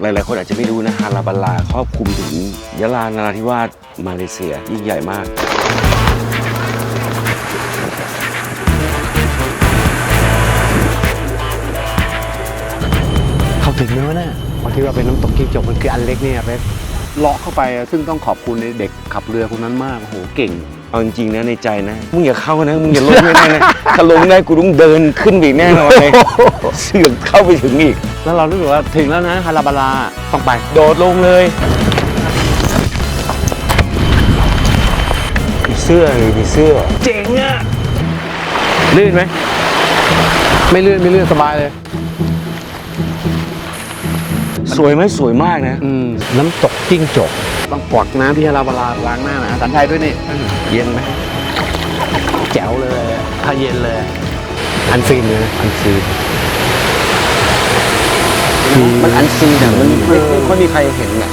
หลาย ๆ คนอาจจะไม่รู้นะฮาราบาลาครอบคลุมถึงยะลานราธิวาสมาเลเซียยิ่งใหญ่มากเข้าถึงไหมวะเนี่ยพอที่ว่าเป็นน้ำตกกิ้งจกมันคืออันเล็กเนี่ยเป๊กเลาะเข้าไปอะซึ่งต้องขอบคุณเด็กขับเรือคนนั้นมากโอ้โหเก่งเอาจริงๆนะในใจนะมึงอย่าเข้านะมึงอย่าลงไม่ได้นะถ้าลงได้กูต้องเดินขึ้นไปอีกแน่นอนเลยเสือกเข้าไปถึงอีก แล้วเรารู้สึกว่าถึงแล้วนะฮาราบาลาต้องไป โดดลงเลย มีเสื้อเลยมีเสื้อ เจ๋งอะลื่นไหม ไม่ลื่นไม่ลื่นสบายเลย สวยไหมสวยมากนะ อืม น้ำตกจิ้งจก ต้องกวักน้ำที่ฮาราบาลาล้างหน้านะสันไทยด้วยนี่ เย็นไหมแจ๋วเลยถ้าเย็นเลย อันซีนเลยนะอันซีน มันอันซีนแต่มันไม่ไม่ค่อยมีใครเห็นอะ